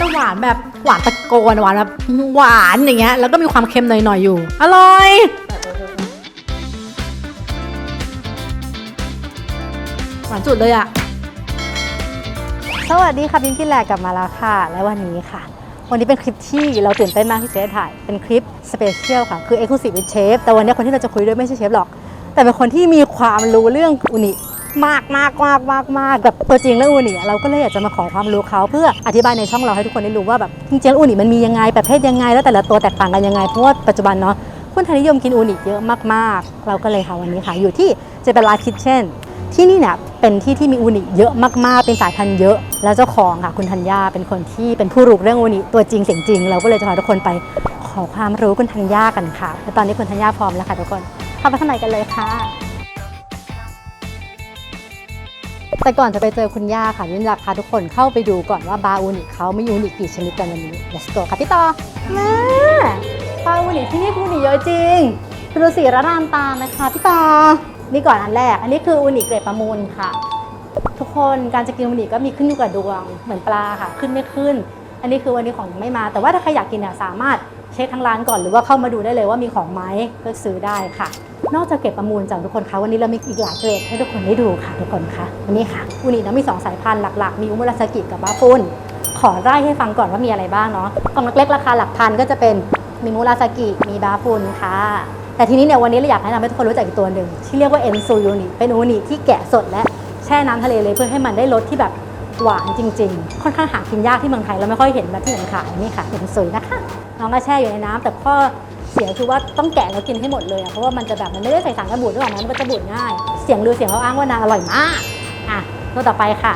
จะหวานแบบหวานตะโกนหวานแบบหวานอย่างเงี้ยแล้วก็มีความเค็มหน่อยๆอยู่ อร่อยหวานสุดเลยอะสวัสดีค่ะพิมพ์กินแลกลับมาแล้วค่ะ และวันนี้ค่ะ วันนี้เป็นคลิปที่เราตื่นเต้นมากที่จะได้ถ่าย เป็นคลิปสเปเชียลค่ะ คือ Exclusive with Chef แต่วันนี้คนที่เราจะคุยด้วยไม่ใช่เชฟหรอก แต่เป็นคนที่มีความรู้เรื่องอุนิ มากมากมากมากมากแบบตัวจริงเรื่องอุนิเราก็เลยอยากจะมาขอความรู้เขาเพื่ออธิบายในช่องเราให้ทุกคนได้รู้ว่าแบบจริงๆแล้วอุนิมันมียังไงประเภทยังไง แล้วแต่ละตัวแตกต่างกันยังไงเพราะว่าปัจจุบันเนาะคนไทยนิยมกินอุนิเยอะมากๆ เราก็เลยค่ะวันนี้ค่ะอยู่ที่เจเปนลาคิทเช่นที่นี่เนี่ยเป็นที่ที่มีอูนิเยอะมากๆ เป็นสายพันธุ์เยอะ แล้วเจ้าของค่ะคุณธัญญาเป็นคนที่เป็นผู้รู้เรื่องอูนิตัวจริงเสียงจริง เราก็เลยจะพาทุกคนไปขอความรู้คุณธัญญากันค่ะ และตอนนี้คุณธัญญาพร้อมแล้วค่ะทุกคนเข้าไปข้างในกันเลยค่ะ แต่ก่อนจะไปเจอคุณย่าค่ะนี่อยากพาทุกคนเข้าไปดูก่อนว่าบาอูนิเขามีอูนิกี่ชนิดกันวันนี้ let's go ค่ะพี่ต่อม่บาอูนิที่นี่อูนิเยอะจริงดูสีระรานตาไหมคะพี่ต่อนี่ก่อนอันแรก อันนี้คืออูนิเกรดประมูลค่ะ ทุกคนการจะกินอูนิก็มีขึ้นอยู่กับดวงเหมือนปลาค่ะ ขึ้นไม่ขึ้น อันนี้คือวันนี้ของไม่มา แต่ว่าถ้าใครอยากกินเนี่ยสามารถเช็คทางร้านก่อนหรือว่าเข้ามาดูได้เลยว่ามีของไหมก็ซื้อได้ค่ะ นอกจากเก็บประมูลจากทุกคนคะวันนี้เรามีอีกหลายเกรดให้ทุกคนได้ดูค่ะทุกคนคะวันนี้ค่ะอูนิเนาะมีสองสายพันธุ์หลักๆ มีอุมุราสกิกับบาฟุนขอไล่ให้ฟังก่อนว่ามีอะไรบ้างเนาะกล่องเล็กๆราคาหลักพันก็จะเป็นมีมุราสกิมีบาฟุนค่ะแต่ทีนี้เนี่ยวันนี้เราอยากแนะนำให้ทุกคนรู้จักอีกตัวหนึ่งที่เรียกว่าเอนซูยูนิเป็นอูนิที่แกะสดและแช่น้ำทะเลเลยเพื่อให้มันได้รสที่แบบหวานจริง ๆ ค่อนข้างหากินยากที่เมืองไทยเราไม่ค่อยเห็นแบบที่ไหนขายนี่ค่ะเอนซูนะคะน้องก็แช่อยู่ในน้ำแต่ข้อ เสียคือว่าต้องแกะแล้วกินให้หมดเลยอะเพราะว่ามันจะแบบมันไม่ได้ใส่สารกันบูดด้วยหรอกมันก็จะบูดง่าย เสียงลือเสียงเขาอ้างว่านางอร่อยมากอะตัวต่อไปค่ะ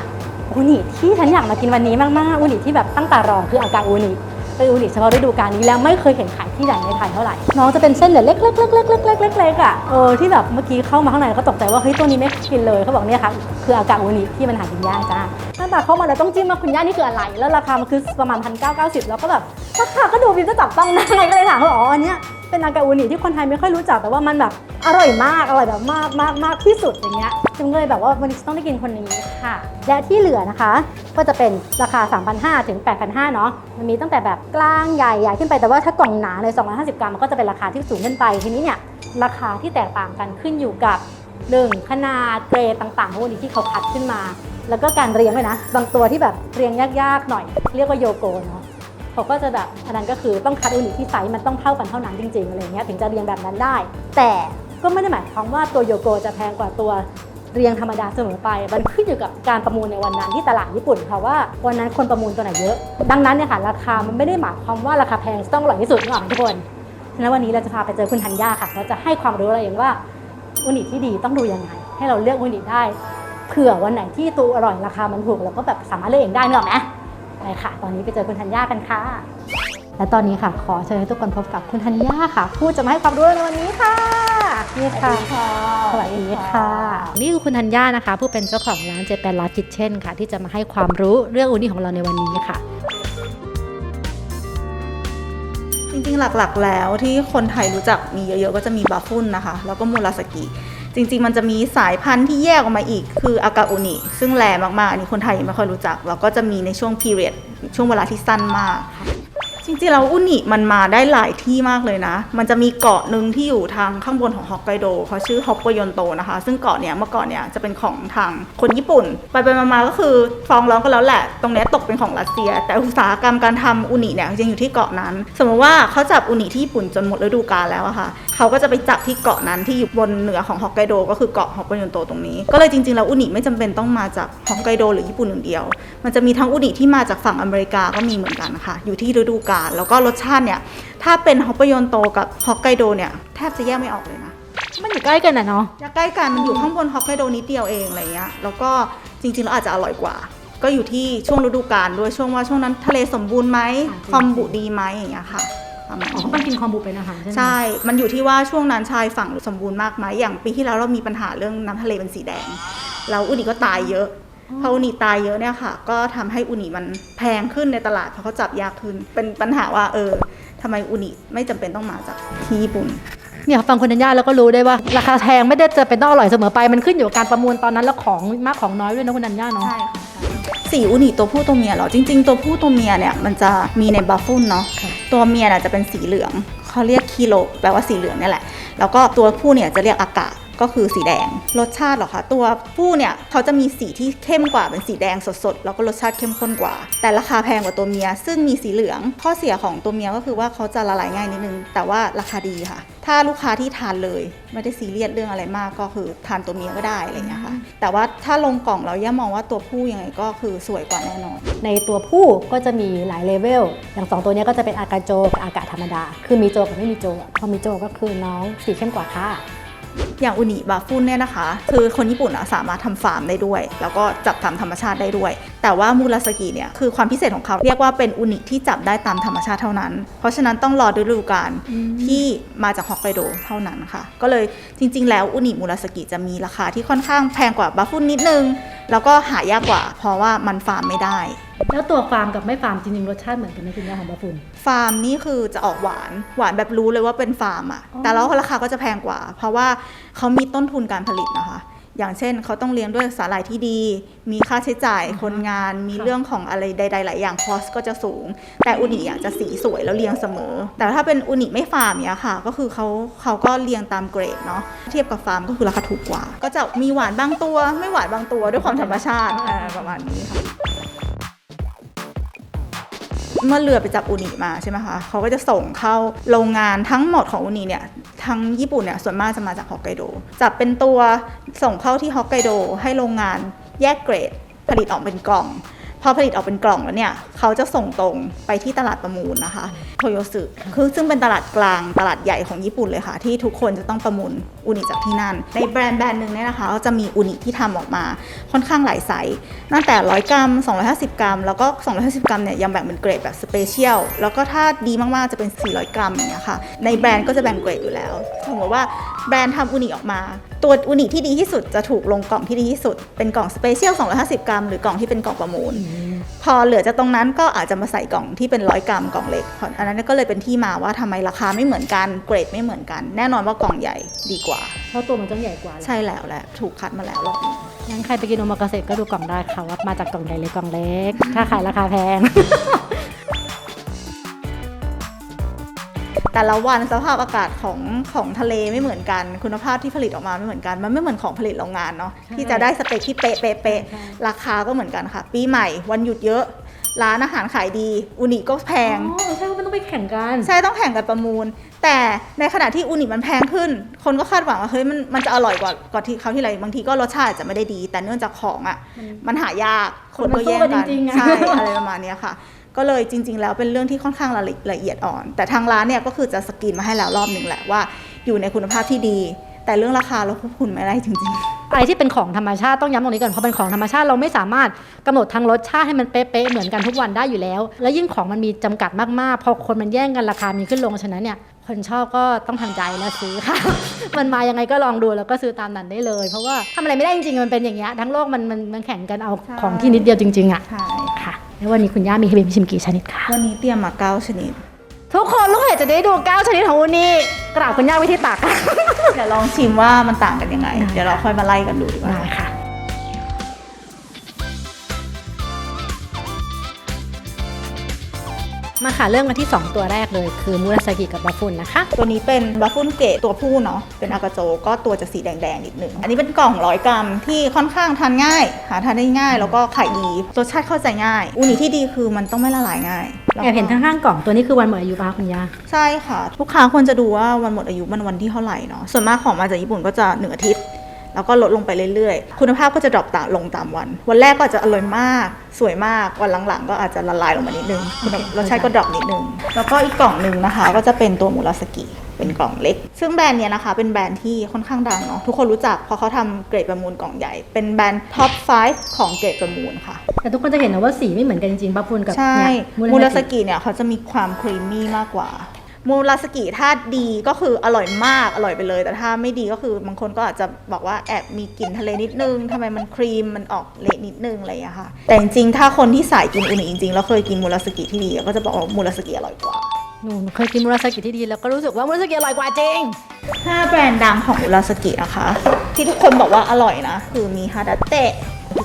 อูนิที่ฉันอยากมากินวันนี้มากๆอูนิที่แบบตั้งตารอคืออากาอูนิ เป็นอูนิเฉพาะฤดูกาลนี้แล้วไม่เคยเห็นขายที่ไหนในไทยเท่าไหร่ น้องจะเป็นเส้นเหลือเล็กๆๆๆๆๆๆอะเออที่แบบเมื่อกี้เข้ามาข้างในก็ตกใจว่าเฮ้ยตัวนี้ไม่กินเลยเขาบอกเนี่ยค่ะคืออากาศอูนิที่มันหากินยากจ้าหน้าตาเข้ามาแล้วต้องจิ้มว่าคุณย่านี่คืออะไร แล้วราคามันคือประมาณพันเก้าเก้าสิบแล้วก็แบบราคาก็ดูวิวจะจับต้องได้ก็เลยถามว่าอ๋ออันเนี้ย เป็นอากาอูนิที่คนไทยไม่ค่อยรู้จักแต่ว่ามันแบบอร่อยมากอร่อยแบบมากมากมากที่สุดอย่างเงี้ยจึงเลยแบบว่าวันนี้ต้องได้กินคนนี้ค่ะ และที่เหลือนะคะ ก็จะเป็นราคา 3,500ถึง8,500เนาะมันมีตั้งแต่แบบกลางใหญ่ใหญ่ขึ้นไปแต่ว่าถ้ากล่องหนาเลย250 กรัมมันก็จะเป็นราคาที่สูงขึ้นไปทีนี้เนี่ยราคาที่แตกต่างกันขึ้นอยู่กับหนึ่งขนาดเกรดต่างๆของอูนิที่เขาคัดขึ้นมา แล้วก็การเรียงด้วยนะ บางตัวที่แบบเรียงยากๆหน่อย เรียกว่าโยโกเนาะ เขาก็จะแบบอันนั้นก็คือต้องคัดอูนิที่ไซส์มันต้องเท่ากันเท่านั้นจริงๆอะไรเงี้ยถึงจะเรียงแบบนั้นได้ แต่ก็ไม่ได้หมายความว่าตัวโยโกจะแพงกว่าตัวเรียงธรรมดาเสมอไป มันขึ้นอยู่กับการประมูลในวันนั้นที่ตลาดญี่ปุ่นค่ะว่าวันนั้นคนประมูลตัวไหนเยอะ ดังนั้นเนี่ยค่ะราคามันไม่ได้หมายความว่าราคาแพงต้องอร่อยที่สุดนึกอกทุกคนฉะนั้นวันนี้เราจะพาไปเจอคุณธัญญาค่ะเราจะให้ความรู้เราเองว่าอูนิที่ดีต้องดูยังไง ให้เราเลือกอูนิได้เผื่อวันไหนที่ตัวอร่อยราคามันถูกเราก็แบบสามารถเลือกเองได้นึกออกไหม ไปค่ะ ตอนนี้ไปเจอคุณธัญญากันค่ะ และตอนนี้ค่ะขอเชิญให้ทุกคนพบกับคุณธัญญาค่ะ ผู้จะมาให้ความรู้ในวันนี้ค่ะนี่ค่ะสวัสดีค่ะ นี่คือคุณธัญญานะคะ ผู้เป็นเจ้าของร้านเจแปนลาคิทเช่นค่ะ ที่จะมาให้ความรู้เรื่องอูนิของเราในวันนี้ค่ะจริงๆ หลักๆ แล้วที่คนไทยรู้จักมีเยอะๆ ก็จะมีบาฟุนนะคะ แล้วก็มูราสกิ จริง ๆ มันจะมีสายพันธุ์ที่แยกออกมาอีก คืออากาอุนิ ซึ่งแรงมากๆ อันนี้คนไทยยังไม่ค่อยรู้จัก แล้วก็จะมีในช่วงพีเรียดช่วงเวลาที่สั้นมากค่ะ ริงๆแล้วอุนิมันมาได้หลายที่มากเลยนะ มันจะมีเกาะหนึ่งที่อยู่ทางข้างบนของฮอกไกโดเขาชื่อฮอกโกโยนโตนะคะ ซึ่งเกาะเนี้ยเมื่อก่อนเนี้ยจะเป็นของทางคนญี่ปุ่น ไปไปมาๆก็คือฟ้องร้องกันแล้วแหละ ตรงเนี้ยตกเป็นของรัสเซีย แต่อุตสาหกรรมการทำอุนิเนี่ยยังอยู่ที่เกาะนั้น สมมติว่าเขาจับอุนิที่ญี่ปุ่นจนหมดฤดูกาลแล้วอะค่ะเขาก็จะไปจับที่เกาะนั้นที่อยู่บนเหนือของฮอกไกโดก็คือเกาะฮอกโกโยนโตตรงนี้ ก็เลยจริงๆแล้วอุนิไม่จำเป็นต้องมาจากฮอกไกโดหรือญี่ปุ่นอย่างเดียว มันจะมีทั้งอุนิที่มาจากฝั่งอเมริกาก็มีเหมือนกันค่ะอยู่ที่ฤดูกาลแล้วก็รสชาติเนี่ย ถ้าเป็นฮอกไกโยนโตกับฮอกไกโดเนี่ยแทบจะแยกไม่ออกเลยนะ มันอยู่ใกล้กันนะเนาะจะใกล้กันมันอยู่ข้างบนฮอกไกโดนิดเดียวเองอะไรเงี้ยแล้วก็จริงๆแล้วอาจจะอร่อยกว่า ก็อยู่ที่ช่วงฤดูกาลด้วยช่วงว่าช่วงนั้นทะเลสมบูรณ์ไหมความบุดีไหมอย่างเงี้ยค่ะประมาณอ๋อนี้มันกินคอมบูเป็นอาหารใช่ไหมใช่ มันอยู่ที่ว่าช่วงนั้นชายฝั่งสมบูรณ์มากไหมอย่างปีที่แล้วเรามีปัญหาเรื่องน้ำทะเลเป็นสีแดงแล้วอุนิก็ตายเยอะ พออุนิตายเยอะเนี่ยค่ะ ก็ทำให้อุนิมันแพงขึ้นในตลาดเพราะเขาจับยากขึ้น เป็นปัญหาว่าเออทำไมอุนิไม่จำเป็นต้องมาจากที่ญี่ปุ่นเนี่ยฟังคุณธัญญาแล้วก็รู้ได้ว่า ราคาแพงไม่ได้จะเป็นต้องอร่อยเสมอไปมันขึ้นอยู่กับการประมูลตอนนั้นแล้วของมากของน้อยด้วยนะคุณธัญญาเนาะใช่ค่ะใช่สีอุนิตัวผู้ตัวเมียเหรอจริง ๆ ตัวผู้ตัวเมียเนี่ยมันจะมีในบัฟฟุนเนาะค่ะตัวเมียน่ะจะเป็นสีเหลืองเขาเรียกคิโลแปลว่าสีเหลืองเนี่ยแหละ แล้วก็ตัวผู้เนี่ยจะเรียกอากาศ ก็คือสีแดง รสชาติหรอคะตัวผู้เนี่ยเขาจะมีสีที่เข้มกว่าเป็นสีแดงสดๆแล้วก็รสชาติเข้มข้นกว่า แต่ราคาแพงกว่าตัวเมีย ซึ่งมีสีเหลือง ข้อเสียของตัวเมียก็คือว่าเขาจะละลายง่ายนิดนึง แต่ว่าราคาดีค่ะ ถ้าลูกค้าที่ทานเลยไม่ได้ซีเรียสเรื่องอะไรมากก็คือทานตัวเมียก็ได้อะไรอย่างเงี้ยค่ะแต่ว่าถ้าลงกล่องเราย่ามองว่าตัวผู้ยังไงก็คือสวยกว่าแน่นอน ในตัวผู้ก็จะมีหลายเลเวลอย่างสองตัวเนี้ยก็จะเป็นอากาโจกับอากาธรรมดา คือมีโจกับไม่มีโจพอมีโจก็คือน้องสีเข้มกว่าค่ะ อย่างอุนิบาฟุนเนี่ยนะคะ คือคนญี่ปุ่นอะสามารถทำฟาร์มได้ด้วย แล้วก็จับตามธรรมชาติได้ด้วย แต่ว่ามูราสกิเนี่ยคือความพิเศษของเขาเรียกว่าเป็นอุนิที่จับได้ตามธรรมชาติเท่านั้น เพราะฉะนั้นต้องรอฤดูกาลที่มาจากฮอกไกโดเท่านั้นค่ะ ก็เลยจริง ๆ แล้วอุนิมูราสกิจะมีราคาที่ค่อนข้างแพงกว่าบาฟุนนิดนึง แล้วก็หายากกว่า เพราะว่ามันฟาร์มไม่ได้ แล้วตัวฟาร์มกับไม่ฟาร์มจริงๆรสชาติเหมือนกันไหมคุณย่าของบาฟุน ฟาร์มนี่คือจะออกหวานหวานแบบรู้เลยว่าเป็นฟาร์มอะอ๋อ แต่แล้วราคาก็จะแพงกว่า เพราะว่าเขามีต้นทุนการผลิตนะคะ อย่างเช่นเขาต้องเลี้ยงด้วยสาหร่ายที่ดี มีค่าใช้จ่ายคนงาน มีเรื่องของอะไรใด ๆ หลายอย่างคอสก็จะสูง แต่อุนิอะจะสีสวยแล้วเลี้ยงเสมอ แต่ถ้าเป็นอุนิไม่ฟาร์มเนี่ยค่ะ ก็คือเขาเขาก็เลี้ยงตามเกรดเนาะเทียบกับฟาร์มก็คือราคาถูกกว่า ก็จะมีหวานบางตัว ไม่หวานบางตัวด้วยความธรรมชาติอ่าประมาณนี้ค่ะ เมื่อเรือไปจับอุนิมาใช่ไหมคะเขาก็จะส่งเข้าโรงงานทั้งหมดของอุนิเนี่ยทั้งญี่ปุ่นเนี่ยส่วนมากจะมาจากฮอกไกโดจับเป็นตัวส่งเข้าที่ฮอกไกโดให้โรงงานแยกเกรดผลิตออกเป็นกล่อง พอผลิตออกเป็นกล่องแล้วเนี่ยเขาจะส่งตรงไปที่ตลาดประมูลนะคะโทโยสึคือซึ่งเป็นตลาดกลางตลาดใหญ่ของญี่ปุ่นเลยค่ะ ที่ทุกคนจะต้องประมูลอุนิจากที่นั่น ในแบรนด์แบรนด์หนึ่งเนี่ยนะคะก็จะมีอุนิที่ทำออกมาค่อนข้างหลายไซส์ตั้งแต่ 100 กรัม 250 กรัม แล้วก็ 250 กรัมเนี่ยยังแบ่งเป็นเกรดแบบสเปเชียลแล้วก็ถ้าดีมากๆจะเป็น 400 กรัมอย่างเงี้ยค่ะในแบรนด์ก็จะแบ่งเกรดอยู่แล้วสมมติว่าแบรนด์ทำอุนิออกมา ตัวอุนิที่ดีที่สุดจะถูกลงกล่องที่ดีที่สุดเป็นกล่องสเปเชียล250 กรัม หรือกล่องที่เป็นกล่องประมูลพอเหลือจากตรงนั้นก็อาจจะมาใส่กล่องที่เป็นร้อยกรัมกล่องเล็กเพราะอันนั้นก็เลยเป็นที่มาว่าทำไมราคาไม่เหมือนกันเกรดไม่เหมือนกัน แน่นอนว่ากล่องใหญ่ดีกว่า เพราะตัวมันต้องใหญ่กว่า ใช่แล้วแหละถูกคัดมาแล้วรอบนี้งั้นใครไปกินโอมากาเสะก็ดูกล่องได้ค่ะว่ามาจากกล่องใหญ่หรือกล่องเล็ก ถ้าขายราคาแพง แต่ละวันสภาพอากาศของของทะเลไม่เหมือนกัน คุณภาพที่ผลิตออกมาไม่เหมือนกัน มันไม่เหมือนของผลิตโรงงานเนาะใช่ที่จะได้สเปคที่เป๊ะเป๊ะเป๊ะใช่ราคาก็เหมือนกันค่ะ ปีใหม่วันหยุดเยอะ ร้านอาหารขายดี อุนิก็แพงอ๋อใช่ว่ามันต้องไปแข่งกันใช่ต้องแข่งกันประมูล แต่ในขณะที่อุนิมันแพงขึ้น คนก็คาดหวังว่าเฮ้ยมันมันจะอร่อยกว่ากว่าที่เขาวที่ไรบางทีก็รสชาติอาจจะไม่ได้ดี แต่เนื่องจากของอะมันหายากคนก็แย่งมันสู้กักันนจริงๆอะใช่อะไรประมาณเนี้ยค่ะ ก็เลยจริง ๆ แล้วเป็นเรื่องที่ค่อนข้างละละเอียดอ่อน แต่ทางร้านเนี่ยก็คือจะสกรีนมาให้แล้วรอบหนึ่งแหละว่า อยู่ในคุณภาพที่ดี แต่เรื่องราคาเราควบคุมไม่ได้จริงๆอะไรที่เป็นของธรรมชาติต้องย้ำตรงนี้ก่อนเพราะเป็นของธรรมชาติเราไม่สามารถกำหนดทางรสชาติให้มันเป๊ะๆเหมือนกันทุกวันได้อยู่แล้ว แล้วยิ่งของมันมีจำกัดมากๆพอคนมันแย่งกันราคามีขึ้นลงฉะนั้นเนี่ยคนชอบก็ต้องทำใจและซื้อค่ะ มันมายังไงก็ลองดูแล้วก็ซื้อตามนั้นได้เลย เพราะว่าทำอะไรไม่ได้จริงๆมันเป็นอย่างเงี้ยทั้งโลกมันมันมันแข่งกันเอาใช่ของที่นิดเดียวจริงๆอะใช่ค่ะ แล้ววันนี้คุณย่ามีให้เบนชิมกี่ชนิดคะวันนี้เตรียมมาเก้าชนิด ทุกคนลูกเพจจะได้ดู9ชนิดของวันนี้กราบคุณย่าไว้ที่ตัก เดี๋ยวลองชิมว่ามันต่างกันยังไงได้เดี๋ยวเราค่อยมาไล่กันดูดีกว่า ได้ค่ะ มาค่ะเรื่องกันที่ 2 ตัวแรกเลย คือมูราสกิกับบาฟุนนะคะ ตัวนี้เป็นบัฟฟุนเกตตัวผู้เนาะเป็นอากาโจก็ตัวจะสีแดงๆนิดนึงอันนี้เป็นกล่องร้อยกรัมที่ค่อนข้างทานง่าย หาทานได้ง่าย แล้วก็ขายดีรสชาติเข้าใจง่ายอุนิที่ดีคือมันต้องไม่ละลายง่ายแล้วแอบเห็นข้างๆกล่องตัวนี้คือวันหมดอายุป่ะคะคุณย่าใช่ค่ะลูกค้าควรจะดูว่าวันหมดอายุมันวันที่เท่าไหร่เนาะส่วนมากของมาจากญี่ปุ่นก็จะหนึ่งอาทิตย์ แล้วก็ลดลงไปเรื่อยๆ คุณภาพก็จะดรอปตาลงตามวัน วันแรกก็อาจจะอร่อยมาก สวยมาก วันหลังๆ ก็อาจจะละลายลงมานิดนึงคุณภาพโอเครสชาติก็ดรอปนิดนึง แล้วก็อีกกล่องหนึ่งนะคะ ก็จะเป็นตัวมูราสกิ เป็นกล่องเล็ก ซึ่งแบรนด์เนี้ยนะคะ เป็นแบรนด์ที่ค่อนข้างดังเนาะ ทุกคนรู้จัก เพราะเขาทำเกรดประมูลกล่องใหญ่ เป็นแบรนด์ท็อป 5 ของเกรดประมูลค่ะ แต่ทุกคนจะเห็นนะว่าสีไม่เหมือนกันจริงๆบาฟุนกับใช่ เนี่ยมูราสกิเนี่ยเขาจะมีความครีมมี่มากกว่า มูราสกิถ้าดีก็คืออร่อยมากอร่อยไปเลย แต่ถ้าไม่ดีก็คือบางคนก็อาจจะบอกว่าแอบมีกลิ่นทะเลนิดนึงทำไมมันครีมมันออกเละนิดนึงอะไรอย่างเงี้ยค่ะ แต่จริงๆถ้าคนที่สายกินอุนิจริงๆแล้วเคยกินมูราสกิที่ดีก็จะบอกว่ามูราสกิอร่อยกว่าหนูเคยกินมูราสกิที่ดีแล้วก็รู้สึกว่ามูราสกิอร่อยกว่าจริงห้าแบรนด์ดังของมูราสกินะคะ ที่ทุกคนบอกว่าอร่อยนะ คือมีฮาดาเตะ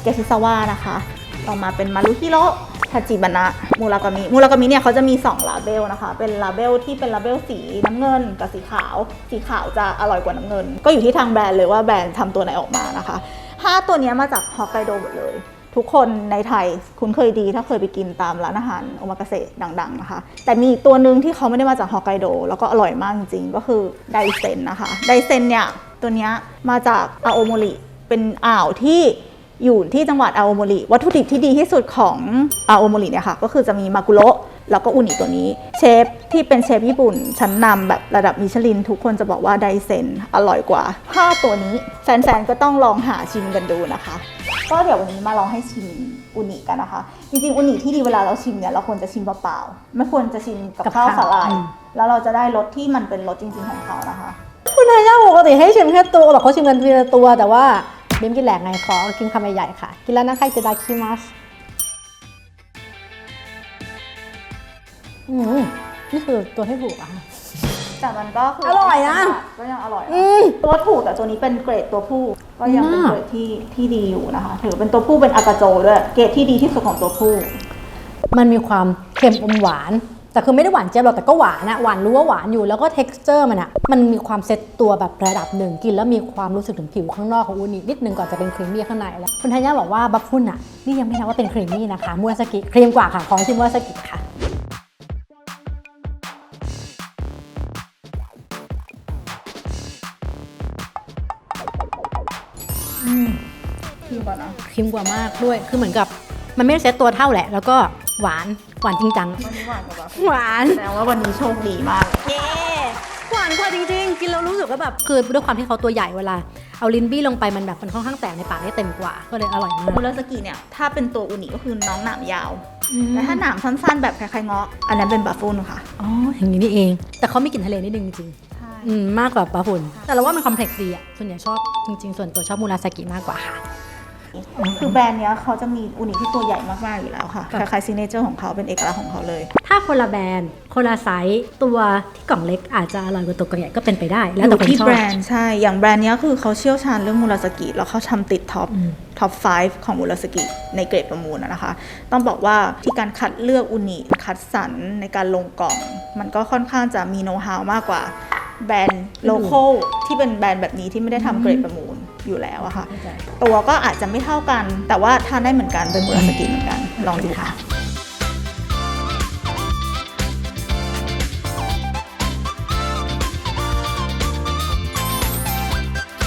เกซิซาวะนะคะต่อมาเป็นมารุฮิโร ทาจิบานะมูรากามิมูรากามิเนี่ยเขาจะมี 2 ลาเบลนะคะ เป็นลาเบลที่เป็นลาเบลสีน้ำเงินกับสีขาว สีขาวจะอร่อยกว่าน้ำเงิน ก็อยู่ที่ทางแบรนด์เลยว่าแบรนด์ทำตัวไหนออกมานะคะห้าตัวนี้มาจากฮอกไกโดหมดเลย ทุกคนในไทยคุ้นเคยดีถ้าเคยไปกินตามร้านอาหารโอมากาเสะดังๆนะคะ แต่มีอีกตัวหนึ่งที่เขาไม่ได้มาจากฮอกไกโดแล้วก็อร่อยมากจริงๆก็คือไดเซนนะคะไดเซนเนี่ยตัวนี้มาจากอาโอโมริเป็นอ่าวที่ อยู่ที่จังหวัดอาโอโมริวัตถุดิบที่ดีที่สุดของอาโอโมริเนี่ยค่ะ ก็คือจะมีมากุโระแล้วก็อุนิตัวนี้ เชฟที่เป็นเชฟญี่ปุ่น ชั้นนำแบบระดับมิชลิน ทุกคนจะบอกว่าไดเซนอร่อยกว่าห้าตัวนี้แฟนๆ ก็ต้องลองหาชิมกันดูนะคะ ก็เดี๋ยววันนี้มาลองให้ชิมอุนิกันนะคะ จริงๆ อุนิที่ดีเวลาเราชิมเนี่ยเราควรจะชิมเปล่าๆไม่ควรจะชิมกับกับข้าวข้าวสาหร่ายอืมแล้วเราจะได้รสที่มันเป็นรสจริง ๆของเขานะคะคุณนายาปกติให้ชิมแค่ตัวบอกเขาชิมกันทีละตัวแต่ว่า บิมกินแหลกไงขอกินคำใหญ่ๆค่ะ กินแล้วนะคะจะดาคิมัสอืมนี่คือตัวที่ถูกอะค่ะ แต่มันก็คืออร่อยนะก็ยังอร่อยนะอืม ตัวถูกแต่ตัวนี้เป็นเกรดตัวผู้ ก็ยังเป็นมากเกรดที่ที่ดีอยู่นะคะ ถือเป็นตัวผู้เป็นอากาโจด้วย เกรดที่ดีที่สุดของตัวผู้ มันมีความเค็มอมหวาน แต่คือไม่ได้หวานเจี๊ยบหรอกแต่ก็หวานอะหวานรู้ว่าหวานอยู่แล้วก็ t e x t อร์มันอะมันมีความเซ็ตตัวแบบระดับหนึ่งกิน แล้วมีความรู้สึกถึงผิวข้างนอกของอูนินิดนึงก่อนจะเป็นครีมมี่ข้างในแล้วคุณธัญญาบอกว่าบัฟฟุนอะนี่ยังไม่นับว่าเป็นครีมมี่นะคะมูราสกิครีมกว่าค่ะของชิมมูราสกิค่ะที่ก่อนนะครีมกว่ามากด้วยคือเหมือนกับมันไม่ได้เซ็ตตัวเท่าแหละ แล้วก็หวาน หวานจริงจัง วันนี้หวานกว่าหวานแสดงว่าวันนี้โชคดีมาก เย้หวานกว่าจริงๆ กินแล้วรู้สึกว่าแบบคือด้วยความที่เขาตัวใหญ่เวลา เอาลิ้นบี้ลงไปมันแบบมันค่อนข้างแตกในปากได้เต็มกว่า ก็เลยอร่อยมากมูราสกิเนี่ย ถ้าเป็นตัวอุนิก็คือน้องหนามยาวอืมแต่ถ้าหนามสั้นๆ แบบคล้ายๆเงาะ อันนั้นเป็นบาฟูนค่ะ อ๋อ อย่างนี้นี่เอง แต่เขามีกลิ่นทะเลนิดนึงจริงใช่ๆอืมมากกว่าปลาฝุ่นแต่เราว่ามันคอมเพล็กซ์ดีอะส่วนใหญ่ชอบจริงๆ ส่วนตัวชอบมูราสกิมากกว่าค่ะ คือแบรนด์เนี้ยเขาจะมีอุนิที่ตัวใหญ่มากๆอยู่แล้วค่ะครับคล้ายๆซิเนเจอร์ของเขาเป็นเอกลักษณ์ของเขาเลย ถ้าคนละแบรนด์คนละไซส์ตัวที่กล่องเล็กอาจจะอร่อยกว่าตัวกล่องใหญ่ก็เป็นไปได้ แล้วแต่คนที่ชอบแบรนด์ใช่ อย่างแบรนด์เนี้ยคือเขาเชี่ยวชาญเรื่องมูราสกิแล้วเขาทำติดท็อปอืมท็อป 5 ของมูราสกิในเกรดประมูลนะนะคะ ต้องบอกว่าที่การคัดเลือกอุนิคัดสรรในการลงกล่อง มันก็ค่อนข้างจะมีโน้ตฮาวมากกว่าแบรนด์โลโก้ที่เป็นแบรนด์แบบนี้ที่ไม่ได้ทำเกรดประมูล อยู่แล้วอะค่ะเข้าใจตัวก็อาจจะไม่เท่ากัน แต่ว่าทานได้เหมือนกันเป็นมูราสกิเหมือนกัน ลองดูค่ะ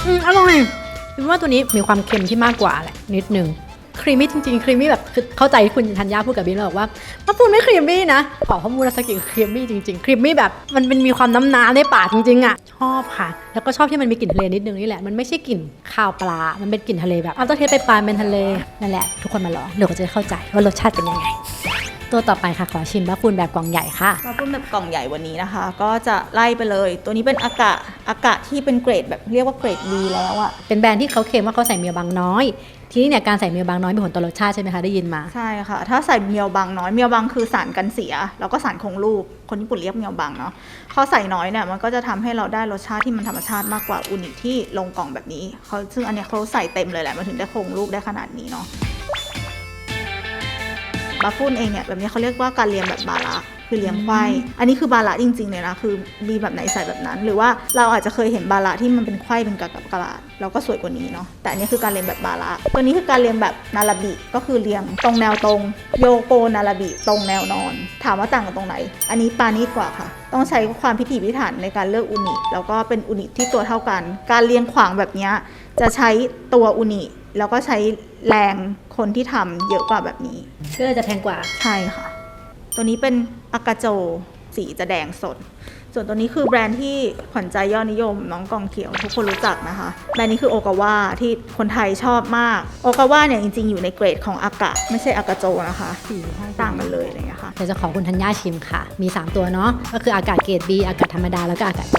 อืมอร่อยคิดว่าตัวนี้มีความเค็มที่มากกว่าแหละนิดนึง ครีมมี่จริงๆ ครีมมี่แบบคือเข้าใจที่คุณธัญญาพูดกับบินแล้วบอกว่ามันพูดไม่ครีมมี่นะขอข้อมูลสกิครีมมี่จริงๆ ครีมมี่แบบมันเป็นมีความน้ำน้ำในปากจริงๆอะชอบค่ะ แล้วก็ชอบที่มันมีกลิ่นทะเลนิดนึงนี่แหละ มันไม่ใช่กลิ่นข้าวปลา มันเป็นกลิ่นทะเลแบบอัลเตอร์เทสไปปลายเป็นทะเลนั่นแหละทุกคนมาลองเดี๋ยวก็จะได้เข้าใจว่ารสชาติเป็นยังไงตัวต่อไปค่ะขอชิมบัฟฟูนแบบกล่องใหญ่ค่ะมาพูดแบบกล่องใหญ่วันนี้นะคะ ก็จะไล่ไปเลย ตัวนี้เป็นอากาศอากาศที่เป็นเกรดแบบเรียกว่าเกรด B แล้วอะเป็นแบรนด์ที่เขาเคลมว่าเขาใส่เมียวบางน้อย ทีนี้เนี่ยการใส่เมียวบางน้อยมีผลต่อรสชาติใช่ไหมคะได้ยินมาใช่ค่ะ ถ้าใส่เมียวบางน้อยเมียวบางคือสารกันเสีย แล้วก็สารคงรูปคนญี่ปุ่นเรียกเมียวบางเนาะเขาใส่น้อยเนี่ยมันก็จะทำให้เราได้รสชาติที่มันธรรมชาติมากกว่าอุนิที่ลงกล่องแบบนี้เขาซึ่งอันนี้เขาใส่เต็มเลยแหละมันถึงได้คงรูปได้ขนาดนี้เนาะบาฟูนเองเนี่ยแบบนี้เขาเรียกว่าการเรียงแบบบาระ คือเรียงไขว้อันนี้คือบาระจริงๆเลยนะคือมีแบบไหนใส่แบบนั้น หรือว่าเราอาจจะเคยเห็นบาระที่มันเป็นไขว้เป็นกระกับกระดาษเราก็สวยกว่านี้เนาะแต่อันนี้คือการเรียงแบบบาระตัวนี้คือการเรียงแบบนาราบิก็คือเรียงตรงแนวตรงโยโกนาราบิตรงแนวนอน ถามว่าต่างกันตรงไหน อันนี้ปานีตกว่าค่ะ ต้องใช้ความพิถีพิถันในการเลือกอุนิแล้วก็เป็นอุนิที่ตัวเท่ากัน การเรียงขวางแบบเนี้ยจะใช้ตัวอุนิแล้วก็ใช้แรงคนที่ทำเยอะกว่าแบบนี้ ก็เลยจะแพงกว่า ใช่ค่ะ ตัวนี้เป็นอากาโจสีจะแดงสด ส่วนตัวนี้คือแบรนด์ที่ขวัญใจยอดนิยม น้องกองเขียวทุกคนรู้จักนะคะ แบรนด์นี้คือโอกาวาที่คนไทยชอบมาก โอกาวาเนี่ยจริงๆ อยู่ในเกรดของอากาไม่ใช่อากาโจนะคะสีใช่ต่างกันเลยอะไรอย่างเงี้ยค่ะ เดี๋ยวจะขอคุณธัญญาชิมค่ะ มี 3 ตัวเนาะ ก็คืออากาศเกรด B อากาศธรรมดา แล้วก็อากาศโจ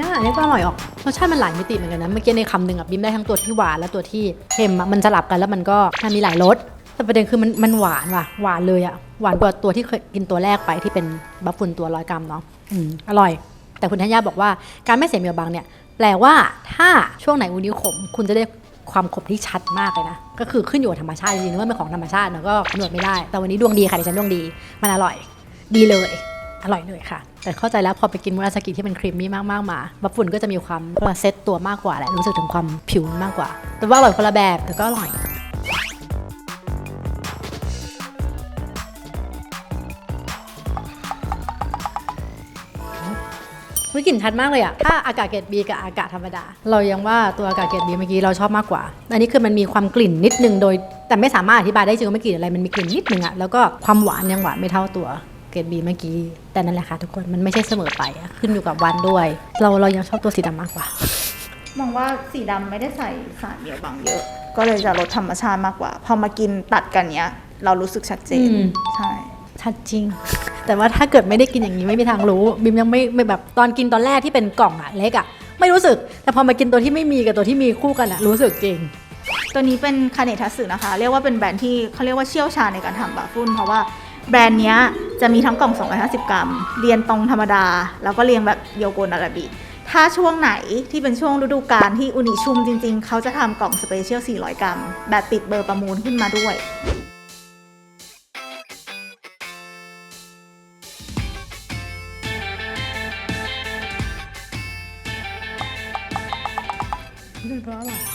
ค่ะธัญญาอันนี้ก็อร่อยออกรสชาติมันหลายมิติเหมือนกันนะเมื่อกี้ในคำหนึ่งอะบิมได้ทั้งตัวที่หวานและตัวที่เค็มอะมันสลับกันแล้วมันก็มันมีหลายรสแต่ประเด็นคือมันมันหวานว่ะหวานเลยอะหวานกว่าตัวที่เคยกินตัวแรกไปที่เป็นบัฟฟุนตัวร้อยกรัมเนาะอืมอร่อย แต่คุณธัญญาบอกว่าการไม่เสียเมียวบางเนี่ยแปลว่าถ้าช่วงไหนอูนิขม คุณจะได้ความขมที่ชัดมากเลยนะ ก็คือขึ้นอยู่กับธรรมชาติจริงๆว่าเป็นของธรรมชาติเนอะก็กำหนดไม่ได้ แต่วันนี้ดวงดีค่ะดิฉันดวงดี มันอร่อย ดีเลย อร่อยเลยค่ะ แต่เข้าใจแล้วพอไปกินมุราสกิที่มันครีมมี่มากๆมาบัฟฟุนก็จะมีความเซตตัวมากกว่าแหละรู้สึกถึงความผิวมากกว่า แต่ว่าอร่อยคนละแบบแต่ก็อร่อยวิกลิ่นชัดมากเลยอะถ้าอากาศเกรดบีกับอากาศธรรมดา เรายังว่าตัวอากาศเกรดบีเมื่อกี้เราชอบมากกว่า อันนี้คือมันมีความกลิ่นนิดนึงโดย แต่ไม่สามารถอธิบายได้จริงว่าไม่กลิ่นอะไร มันมีกลิ่นนิดนึงอะแล้วก็ความหวานยังหวานไม่เท่าตัว เกรดบีเมื่อกี้ แต่นั่นแหละค่ะทุกคนมันไม่ใช่เสมอไปอะขึ้นอยู่กับวันด้วย เราเรายังชอบตัวสีดำมากกว่ามองว่าสีดำไม่ได้ใส่สารเหนียวบางเยอะ ก็เลยจะลดธรรมชาติมากกว่า พอมากินตัดกันเนี้ย เรารู้สึกชัดเจนอืมใช่ ชัดจริง แต่ว่าถ้าเกิดไม่ได้กินอย่างนี้ไม่มีทางรู้บิมยังไม่ไม่แบบตอนกินตอนแรกที่เป็นกล่องอะเล็กอะไม่รู้สึก แต่พอมากินตัวที่ไม่มีกับตัวที่มีคู่กันอะรู้สึกจริง ตัวนี้เป็นคาเนทัสึนะคะ เรียกว่าเป็นแบรนด์ที่เขาเรียกว่าเชี่ยวชาญในการทำบาฟุนเพราะว่า แบรนด์เนี้ยจะมีทั้งกล่อง 250 กรัม เรียนตรงธรรมดา แล้วก็เรียงแบบโยโกนาราบิ ถ้าช่วงไหนที่เป็นช่วงฤดูกาลที่อุนิชุมจริง ๆ เขาจะทำกล่องสเปเชียล 400 กรัม แบบติดเบอร์ประมูลขึ้นมาด้วย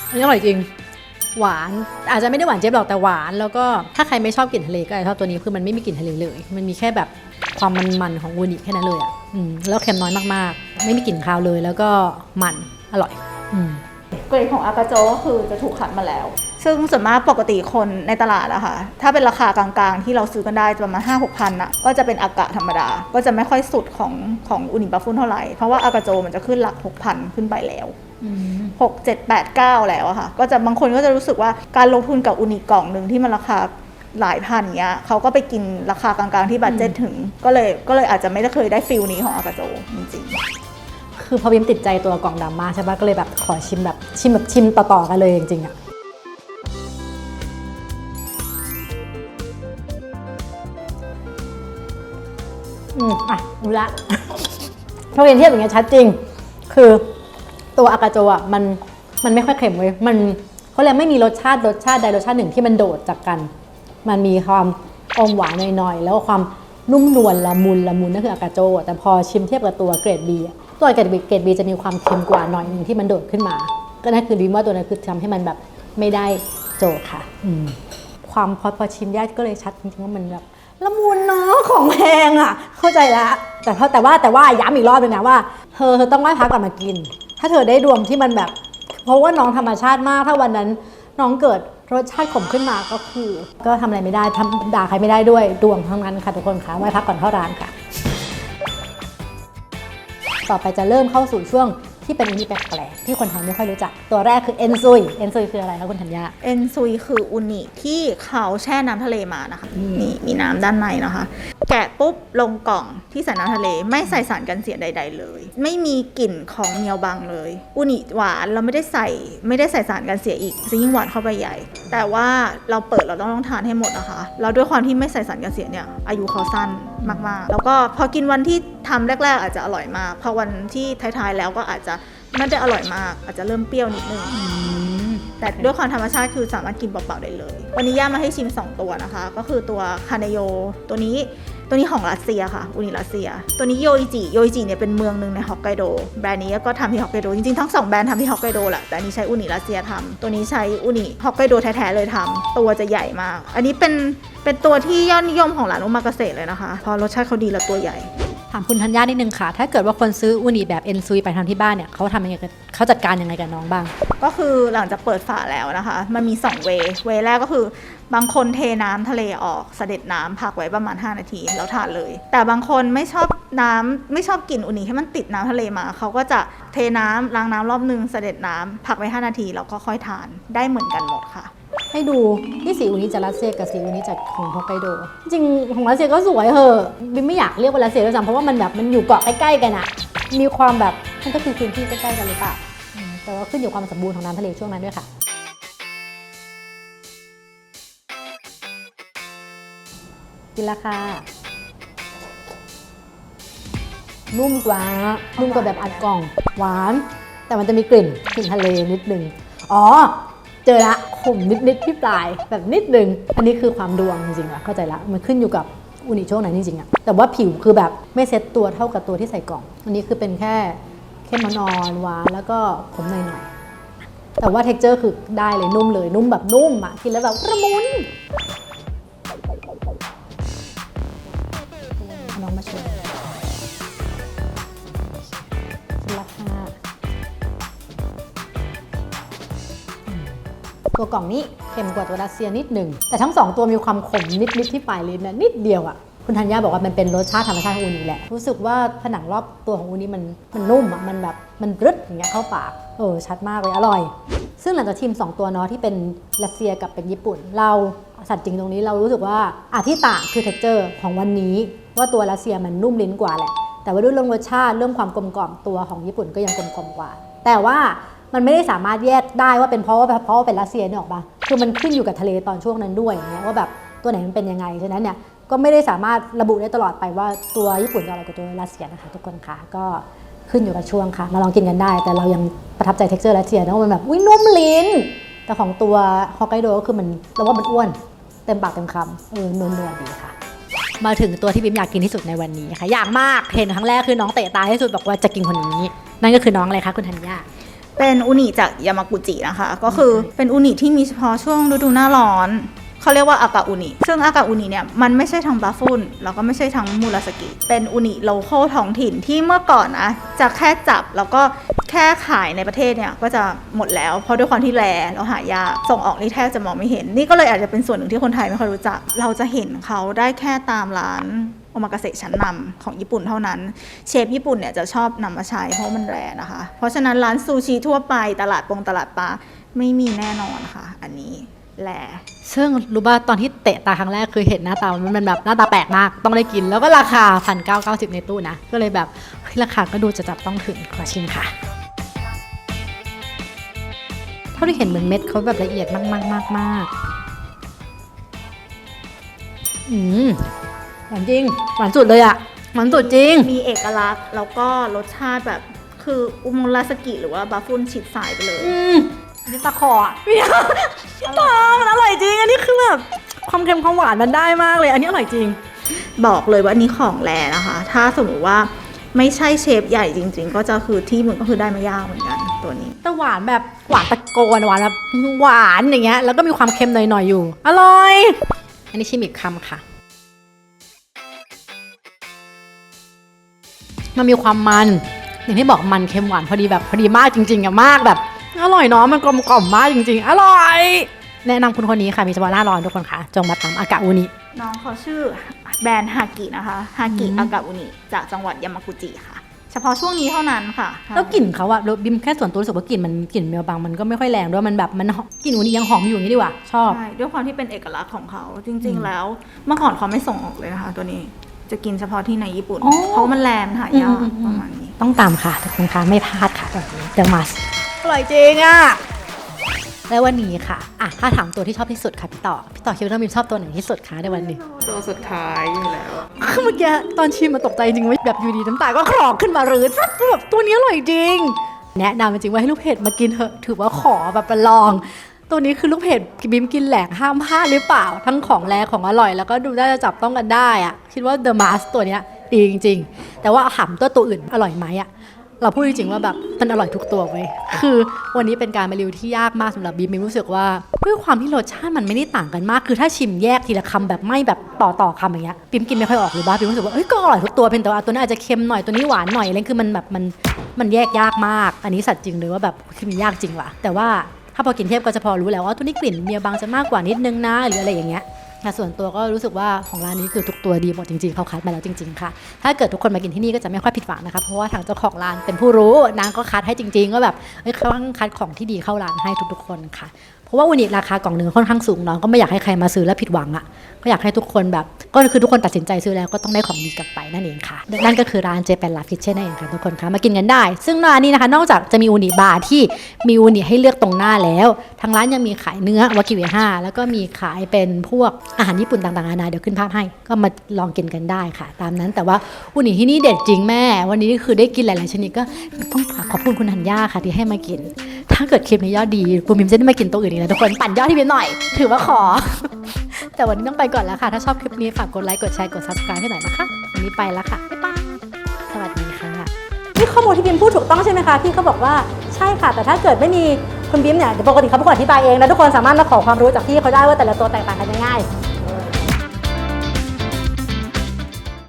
อันนี้อร่อยจริง หวานอาจจะไม่ได้หวานเจี๊ยบหรอกแต่หวาน แล้วก็ถ้าใครไม่ชอบกลิ่นทะเลก็อาจจะชอบตัวนี้คือมันไม่มีกลิ่นทะเลเลย มันมีแค่แบบความมันๆของวูนิแค่นั้นเลยอะอืมแล้วเค็มน้อยมากๆ ไม่มีกลิ่นคาวเลย แล้วก็มันอร่อยอืมเกรดของอากาโจก็คือจะถูกคัดมาแล้ว ซึ่งส่วนมากปกติคนในตลาดอะค่ะ ถ้าเป็นราคากลางๆ ที่เราซื้อกันได้ประมาณ 5 6พันอะก็จะเป็นอากาธรรมดา ก็จะไม่ค่อยสุดของของอุนิบัฟฟุนเท่าไหร่ เพราะว่าอากาโจมันจะขึ้นหลัก 6,000 ขึ้นไปแล้ว 6 7 8 9แล้วอะค่ะ ก็จะบางคนก็จะรู้สึกว่าการลงทุนกับอุนิกล่องหนึ่งที่มันราคาหลายพันเงี้ยเขาก็ไปกินราคากลางๆที่บัตเจ็ตถึง ก็เลยก็เลยอาจจะไม่ได้เคยได้ฟิลนี้ของอากาโจจริงๆ คือพอบิมติดใจตัวกล่องดำมากใช่ปะก็เลยแบบขอชิมแบบชิมแบบชิมต่อๆกันเลยจริงๆอะอืมอะรู้ละพอเรียนเทียบอย่างเงี้ยชัดจริง คือ ตัวอากาโจอะมันมันไม่ค่อยเค็มเว้ยมันเขาเรียกไม่มีรสชาติรสชาติใดรสชาติหนึ่งที่มันโดดจากกัน มันมีความอมหวานหน่อยๆ แล้วก็ความนุ่มนวลละมุนละมุนนั่นคืออากาโจ แต่พอชิมเทียบกับตัวเกรดบีตัวเกรดบีเกรดบีจะมีความเค็มกว่าหน่อยหนึ่งที่มันโดดขึ้นมา ก็นั่นคือดีว่าตัวนั้นคือทำให้มันแบบไม่ได้โจทย์ค่ะอืมความพอพอชิมยากก็เลยชัดจริงๆว่ามันแบบละมุนเนาะของแพงอะ เข้าใจละแต่เพราะแต่ว่าแต่ว่าย้ำอีกรอบเลยนะว่าเธอเธอต้องไหว้พระก่อนมากิน ถ้าเธอได้ดวงที่มันแบบ เพราะว่าน้องธรรมชาติมาก ถ้าวันนั้นน้องเกิดรสชาติขมขึ้นมาก็คือ ก็ทำอะไรไม่ได้ทำด่าใครไม่ได้ด้วยดวงทั้งนั้นค่ะทุกคนค่ะไว้พักก่อนเข้าร้านค่ะ ต่อไปจะเริ่มเข้าสู่ช่วง ที่เป็นอันนี้แปลกๆที่คนไทยไม่ค่อยรู้จัก ตัวแรกคือเอนซุยเอนซุยคืออะไรคะคุณธัญญาเอนซุยคืออุนิที่เขาแช่น้ำทะเลมานะคะอืมนี่มีน้ำด้านในนะคะ แกะปุ๊บลงกล่องที่ใส่น้ำทะเลไม่ใส่สารกันเสียใด ๆ เลย ไม่มีกลิ่นของเมียวบังเลย อุนิหวานเราไม่ได้ใส่ไม่ได้ใส่สารกันเสียอีกจะยิ่งหวานเข้าไปใหญ่ แต่ว่าเราเปิดเราต้องต้องทานให้หมดนะคะแล้วด้วยความที่ไม่ใส่สารกันเสียเนี่ยอายุเขาสั้น มาก ๆ แล้วก็พอกินวันที่ทำแรก ๆ อาจจะอร่อยมาก พอวันที่ท้ายๆแล้วก็อาจจะม่ได้อร่อยมาก อาจจะเริ่มเปรี้ยวนิดนึงแต่ด้วยความธรรมชาติคือสามารถกินเปล่าๆได้เลย วันนี้ย่ามาให้ชิม 2 ตัวนะคะ ก็คือตัวคาเนโยตัวนี้ ตัวนี้ของรัสเซียค่ะ อุนิรัสเซีย ตัวนี้โยอิจิ โยอิจิเนี่ยเป็นเมืองหนึ่งในฮอกไกโด แบรนด์นี้ก็ทำที่ฮอกไกโด จริงๆ ทั้งสองแบรนด์ทำที่ฮอกไกโดแหละ แต่อันนี้ใช้อุนิรัสเซียทำตัวนี้ใช้อุนิฮอกไกโดแท้ๆเลยทำตัวจะใหญ่มาก อันนี้เป็นเป็นตัวที่ยอดนิยมของร้านโอมากาเสะเลยนะคะเพราะรสชาติเขาดีและตัวใหญ่ ถามคุณธัญญานิดนึงค่ะ ถ้าเกิดว่าคนซื้ออูนิแบบเอนซุยไปทำที่บ้านเนี่ยเขาทำยังไงกันเขาจัดการยังไงกับน้องบ้าง ก็คือหลังจากเปิดฝาแล้วนะคะ มันมี2เวเวแรกก็คือบางคนเทน้ำทะเลออกเสด็จน้ำพักไว้ประมาณ 5 นาที แล้วทานเลย แต่บางคนไม่ชอบน้ำไม่ชอบกลิ่นอุนิให้มันติดน้ำทะเลมา เขาก็จะเทน้ำล้างน้ำรอบนึงเสด็จน้ำพักไว้ 5 นาทีแล้วก็ค่อยทานได้เหมือนกันหมดค่ะ ให้ดูที่สีอูนิจากรัสเซียกับสีอูนิจากของฮอกไกโด จริงของรัสเซียก็สวยเหอะบิมไม่อยากเรียกว่ารัสเซียด้วยซ้ำเพราะว่ามันแบบมันอยู่เกาะใกล้ๆกันอะมีความแบบมันก็คือพื้นที่ใกล้ๆกันหรือเปล่าแต่ว่าขึ้นอยู่ความสมบูรณ์ของน้ำทะเลช่วงนั้นด้วยค่ะ กินราคานุ่มกว่านุ่มกว่าแบบอัดกล่องหวาน แต่มันจะมีกลิ่นกลิ่นทะเลนิดนึงอ๋อ เจอละ คมนิดๆที่ปลายแบบนิดนึง อันนี้คือความดวงจริงๆอะเข้าใจละมันขึ้นอยู่กับอุณิช่วงไหนจริงๆอะแต่ว่าผิวคือแบบไม่เซ็ตตัวเท่ากับตัวที่ใส่กล่อง อันนี้คือเป็นแค่เข้มนอนหวานแล้วก็ผมหน่อยๆแต่ว่าเท็กเจอร์คือได้เลยนุ่มเลยนุ่มแบบนุ่มอะกินแล้วแบบระมุน ตัวกล่องนี้เค็มกว่าตัวรัสเซียนิดหนึ่ง แต่ทั้งสองตัวมีความขมนิดๆที่ปลายลิ้นนะนิดเดียวอะคุณธัญญาบอกว่ามันเป็นรสชาติธรรมชาติของอูนิแหละ รู้สึกว่าผนังรอบตัวของอูนิมันมันนุ่มอะมันแบบมันรึดอย่างเงี้ยเข้าปากเออชัดมากเลยอร่อย ซึ่งหลังจากชิม 2 ตัวเนาะที่เป็นรัสเซียกับเป็นญี่ปุ่น เราสัตว์จริงตรงนี้เรารู้สึกว่าอะที่ต่างคือเท็กเจอร์ของวันนี้ ว่าตัวรัสเซียมันนุ่มลิ้นกว่าแหละ แต่ว่าด้วยเรื่องรสชาติเรื่องความกลมกล่อมตัวของญี่ปุ่นก็ยังกลมกล่อมกว่า แต่ว่า มันไม่ได้สามารถแยกได้ว่าเป็นเพราะว่าเพราะว่าเป็นรัสเซียเนี่ยหรอกปะคือมันขึ้นอยู่กับทะเลตอนช่วงนั้นด้วยอย่างเงี้ยว่าแบบตัวไหนมันเป็นยังไงฉะนั้นเนี่ยก็ไม่ได้สามารถระบุได้ตลอดไปว่าตัวญี่ปุ่นจะอร่อยกว่าตัวรัสเซียนะคะทุกคนค่ะก็ขึ้นอยู่กับช่วงค่ะ มาลองกินกันได้ แต่เรายังประทับใจเท็กเจอร์รัสเซียนะว่ามันแบบอุ้ยนุ่มลิ้น แต่ของตัวฮอกไกโดก็คือมันเราว่ามันอ้วนเต็มปากเต็มคำเออนัวๆดีค่ะ มาถึงตัวที่บิมอยากกินที่สุดในวันนี้ค่ะอยากมากเห็นครั้งแรกคือน้องเตะตาที่สุดบอกว่าจะกินคนนี้ นั่นก็คือน้องอะไรคะคุณธัญญา เป็นอุนิจากยามากุจินะคะ ก็คือเป็นอุนิที่มีเฉพาะช่วงฤดูหน้าร้อนเขาเรียกว่าอากาอุนิ ซึ่งอากาอุนิเนี่ยมันไม่ใช่ทั้งบาฟุนแล้วก็ไม่ใช่ทั้งมูราสกิ เป็นอุนิโลเคอลท้องถิ่นที่เมื่อก่อนนะจะแค่จับแล้วก็แค่ขายในประเทศเนี่ยก็จะหมดแล้ว เพราะด้วยความที่แรแล้วหายากส่งออกนี่แทบจะมองไม่เห็น นี่ก็เลยอาจจะเป็นส่วนหนึ่งที่คนไทยไม่ค่อยรู้จัก เราจะเห็นเขาได้แค่ตามร้าน โอมากาเสะชั้นนำของญี่ปุ่นเท่านั้น เชฟญี่ปุ่นเนี่ยจะชอบนำมาใช้เพราะมันแรนะคะ เพราะฉะนั้นร้านซูชิทั่วไปตลาดปงตลาดปลาไม่มีแน่นอนค่ะ อันนี้แรซึ่งรู้ป่ะตอนที่เตะตาครั้งแรกคือเห็นหน้าตามันเป็นแบบหน้าตาแปลกมาก ต้องได้กินแล้วก็ราคาพันเก้าเก้าสิบในตู้นะ ก็เลยแบบราคาก็ดูจะจับต้องถึงขอชิมค่ะ เท่าที่เห็นเหมือนเม็ดเขาแบบละเอียดมากมากมากมากอืม หวานจริง หวานสุดเลยอะหวานสุดจริง มีเอกลักษณ์ แล้วก็รสชาติแบบคืออุมราสกิหรือว่าบาฟุนฉีดสายไปเลย อืมอันนี้ตะขออะพี่ตามันอร่อยจริง อันนี้คือแบบความเค็มความหวานมันได้มากเลย อันนี้อร่อยจริง บอกเลยว่าอันนี้ของแรนะคะ ถ้าสมมติว่าไม่ใช่เชฟใหญ่จริง ๆ ก็จะคือที่มึงก็คือได้ไม่ยากเหมือนกันตัวนี้ แต่หวานแบบหวานตะโกนหวานแบบหวานอย่างเงี้ย แล้วก็มีความเค็มหน่อยๆอยู่ อร่อย อันนี้ชิมอีกคำค่ะ มันมีความมันอย่างที่บอกมันเค็มหวานพอดีแบบพอดีมากจริงๆอะมากแบบอร่อยเนาะมันกลมกล่อมมากจริง ๆ อร่อย แนะนำคุณคนนี้ค่ะมีเฉพาะหน้าร้อนทุกคนค่ะ จงมาทำอากาอูนิ น้องเขาชื่อแบรนด์ฮากินะคะฮากิอืม อากาอุนิจากจังหวัดยามากุจิค่ะ เฉพาะช่วงนี้เท่านั้นค่ะแล้วกลิ่นเขาอะเราบิมแค่ส่วนตัวรู้สึกว่ากลิ่นมันกลิ่นเมลบังมันก็ไม่ค่อยแรงด้วยมันแบบมันหอมกลิ่นอูนิยังหอมอยู่อย่างนี้ดีกว่าชอบ ใช่ด้วยความที่เป็นเอกลักษณ์ของเขาจริง อืม ๆ แล้ว เมื่อก่อนเขาไม่ส่งออกเลยนะคะ ตัวนี้ จะกินเฉพาะที่ในญี่ปุ่น อ๋อเพราะมันแรงหายากอืมอืมอืม ประมาณนี้ต้องตามค่ะทุกคนคะไม่พลาดค่ะแบบนี้เดอะมัสอร่อยจริงอะและวันนี้ค่ะอะถ้าถามตัวที่ชอบที่สุดค่ะพี่ต่อพี่ต่อคิดว่าน้องบิมชอบตัวไหนที่สุดคะในวันนี้ ตัวสุดท้ายอยู่แล้ว คือเมื่อกี้ตอนชิมมาตกใจจริงว่าแบบอยู่ดีน้ำตาก็คลอกขึ้นมารื้นแบบตัวนี้อร่อยจริง แนะนำจริงๆว่าให้ลูกเพจมากินเถอะถือว่าขอแบบประลอง ตัวนี้คือลูกเพจบิมกินแหลกห้ามพลาดหรือเปล่า ทั้งของแรงของอร่อย แล้วก็ดูน่าจะจับต้องกันได้อะคิดว่า The Mask ตัวเนี้ยดีจริง ๆ แต่ว่าถามตัวตัวอื่นอร่อยไหมอะเราพูดจริงๆว่าแบบมันอร่อยทุกตัวเว้ยคือวันนี้เป็นการมารีวิวที่ยากมากสำหรับบีมีรู้สึกว่าด้วยความที่รสชาติมันไม่ได้ต่างกันมาก คือถ้าชิมแยกทีละคำแบบไม่แบบต่อต่อคำอย่างเงี้ยบีมกินไม่ค่อยออกหรือบ้าบีมรู้สึกว่าเอ้ยก็อร่อยทุกตัวเพียงแต่ว่าตัวนี้อาจจะเค็มหน่อยตัวนี้หวานหน่อยอะไรคือมันแบบมันมันแยกยากมาก อันนี้สัตว์จริงเลยว่าแบบคือมันยากจริงว่ะแต่ว่าาพอกินเทพก็จะพอรู้แล้วว่าตัวนี้กลิ่นเมียบางจะมากกว่านิดนึงนะหรืออะไรอย่างเงี้ยส่วนตัวก็รู้สึกว่าของร้านนี้คือทุกตัวดีหมดจริงๆเขาคัดมาแล้วจริงๆค่ะ ถ้าเกิดทุกคนมากินที่นี่ก็จะไม่ค่อยผิดหวังนะคะเพราะว่าทางเจ้าของร้านเป็นผู้รู้นางก็คัดให้จริง ๆ ก็แบบเอ้ยเขาคัดของที่ดีเข้าร้านให้ทุกๆคนค่ะ เพราะว่าอุนิราคากล่องหนึ่งค่อนข้างสูงเนาะก็ไม่อยากให้ใครมาซื้อแล้วผิดหวังอะ ก็อยากให้ทุกคนแบบ ก็คือทุกคนตัดสินใจซื้อแล้วก็ต้องได้ของดีกลับไปนั่นเองค่ะ นั่นก็คือร้านเจแปนลาฟิชเช่นนั่นเองค่ะทุกคนคะมากินกันได้ ซึ่งร้านนี้นะคะ นอกจากจะมีอูนิบาร์ที่มีอูนิให้เลือกตรงหน้าแล้ว ทางร้านยังมีขายเนื้อวากิวห้าแล้วก็มีขายเป็นพวกอาหารญี่ปุ่นต่างๆนานาเดี๋ยวขึ้นภาพให้ ก็มาลองกินกันได้ค่ะ ตามนั้นแต่ว่าอูนิที่นี่เด็ดจริงแม่ วันนี้คือได้กินหลายๆชนิดก็ต้องขอบคุณคุณธัญญาค่ะที่ให้มากิน ถ้าเกิดคลิปนี้ยอดดีคุณพิมจะได้มากินตัวอื่นอีกนะทุกคนปั่นยอดที่พิมหน่อย ถือว่าขอ แต่วันนี้ต้องไปก่อนแล้วค่ะ ถ้าชอบคลิปนี้ฝากกดไลค์ กดแชร์ กด subscribe ให้หน่อยนะคะ วันนี้ไปแล้วค่ะ บ๊ายบาย สวัสดีค่ะ นี่ข้อมูลที่บิมพูดถูกต้องใช่ไหมคะพี่เขาบอกว่าใช่ค่ะ แต่ถ้าเกิดไม่มีคุณบิมเนี่ยเดี๋ยวปกติเขาเป็นคนอธิบายเองนะทุกคนสามารถมาขอความรู้จากพี่เขาได้ว่าแต่ละตัวแตกต่างกันยังไง